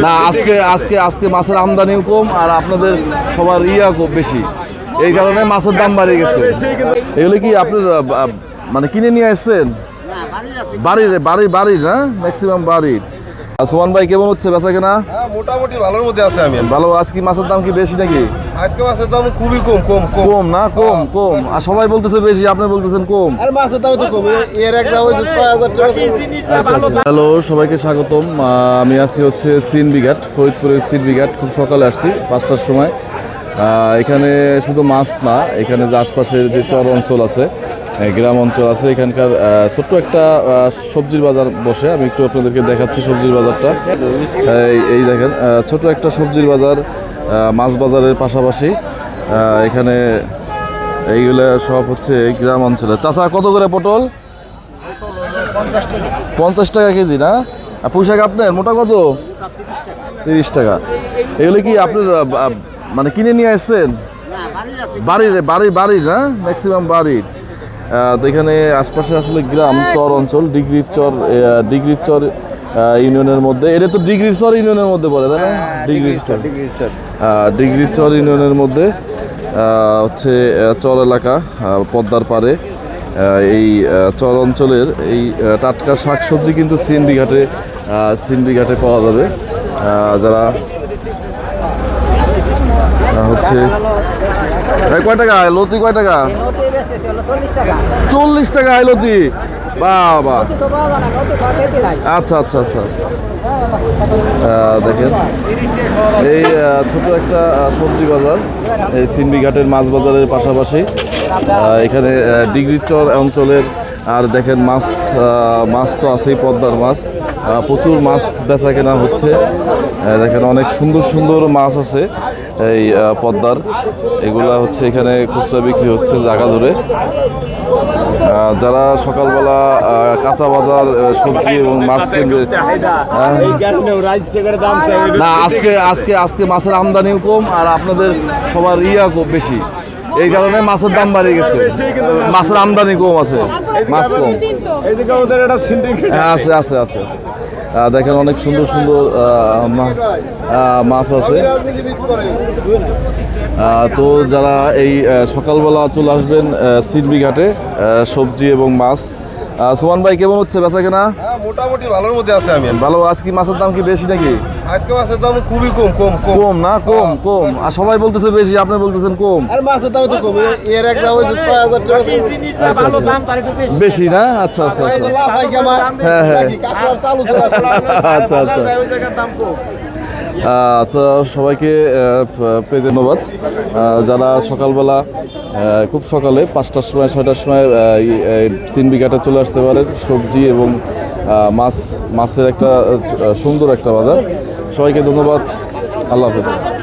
না আজকে আজকে আজকে মাছের আমদানিও কম আর আপনাদের সবার ইয়া খুব বেশি। এই কারণে মাছের দাম বাড়িয়ে গেছে। এগুলো কি আপনার আহ, মানে কিনে নিয়ে আসছেন? বাড়ির বাড়ির বাড়ির না? ম্যাক্সিমাম বাড়ির। সুমান ভাই কেমন হচ্ছে? বেচা কেনা? হ্যাঁ মোটামুটি ভালোর মধ্যে আছে আমি। ভালো আজকে মাছের দাম কি বেশি নাকি? আজকে মাছের দাম খুবই কম কম কম। না? কম কম। আর সবাই বলতেছে বেশি আপনি বলতেছেন কম। আর মাছের দাম তো কম। এর এক দাম হচ্ছে ছয় হাজার টাকা হ্যালো সবাইকে স্বাগতম। আমি আছি হচ্ছে সিন বিঘাট ফরিদপুরের সিন বিঘাট খুব সকালে আসছি পাঁচটার সময়। এখানে শুধু মাছ না, এখানে যে আশপাশের যে চর অঞ্চল আছে গ্রাম অঞ্চল আছে, এখানকার ছোট্ট একটা সবজির বাজার বসে। আমি একটু আপনাদেরকে দেখাচ্ছি সবজির বাজারটা। এই- দেখেন ছোট একটা সবজির বাজার মাছ বাজারের পাশাপাশি এখানে এইগুলো সব হচ্ছে গ্রাম অঞ্চলে। চাচা, কত করে পটল? পঞ্চাশ টাকা কেজি, না? আর পোশাক আপনার, মোটা কত? তিরিশ টাকা। এগুলো কি আপনার মানে কিনে নিয়ে আসছেন? বাড়ির বাড়ির বাড়ির না? ম্যাক্সিমাম বাড়ির। তো এখানে আশপাশে আসলে গ্রাম চর অঞ্চল ডিগ্রির চর ডিগ্রির চর ইউনিয়নের মধ্যে। এটা তো ডিগ্রির চর ইউনিয়নের মধ্যে পড়ে তাই না? ডিগ্রির চর ডিগ্রির চর। ইউনিয়নের মধ্যে হচ্ছে চর এলাকা পদ্মার পাড়ে। আহ, এই চর অঞ্চলের এই টাটকা শাকসবজি কিন্তু সিএনবি ঘাটে সিএনবি ঘাটে পাওয়া যাবে। যারা হচ্ছে কয় টাকা? লতি কয় টাকা? চল্লিশ টাকা লতি। বাবা। আচ্ছা আচ্ছা আচ্ছা আচ্ছা। দেখেন। এই ছোট একটা সবজি বাজার। এই সিনবি ঘাটের মাছ বাজারের পাশাপাশি। এখানে আহ, ডিগ্রি চর অঞ্চলের আর দেখেন মাছ মাছ তো আছেই পদ্মার মাছ। প্রচুর মাছ বেচা কেনা হচ্ছে দেখেন অনেক সুন্দর সুন্দর মাছ আছে। এই পদ্মার। এগুলা হচ্ছে এখানে খুচরা বিক্রি হচ্ছে জায়গা ধরে। যারা সকালবেলা কাঁচা বাজার সবজি এবং মাছ কিনবে চাই না আজকে আজকে আজকে মাছের আমদানিও কম আর আপনাদের সবার ইয়া খুব বেশি। এই কারণে মাছের দাম বাড়িয়ে গেছে। মাছের আমদানি কম আছে। মাছ কম। হ্যাঁ আছে আছে আছে আছে। দেখেন অনেক সুন্দর সুন্দর মাছ আছে। তো যারা এই সকালবেলা চলে আসবেন সিডবি ঘাটে সবজি এবং মাছ সুমান ভাই কেমন হচ্ছে? বেচা কেনা? হ্যাঁ মোটামুটি ভালোর মধ্যে আছে আমি। ভালো আজকে মাছের দাম কি বেশি নাকি? আজকে মাছের দাম খুবই কম কম কম। কম না? কম কম। আর সবাই বলতেছে বেশি আপনি বলতেছেন কম। আর মাছের দাম তো কম। এর এক দাম ছয় হাজার টাকা ভালো দাম তার একটু বেশি বেশি না? আচ্ছা আচ্ছা আচ্ছা। হ্যাঁ, হ্যাঁ। আচ্ছা আচ্ছা। তো সবাইকে পেয়ে ধন্যবাদ। যারা সকালবেলা খুব সকালে, পাঁচটার সময়, ছয়টার সময় তিন বিঘাটা চলে আসতে পারে সবজি এবং মাছ, মাছের একটা সুন্দর একটা বাজার। সবাইকে ধন্যবাদ। আল্লাহ হাফেজ।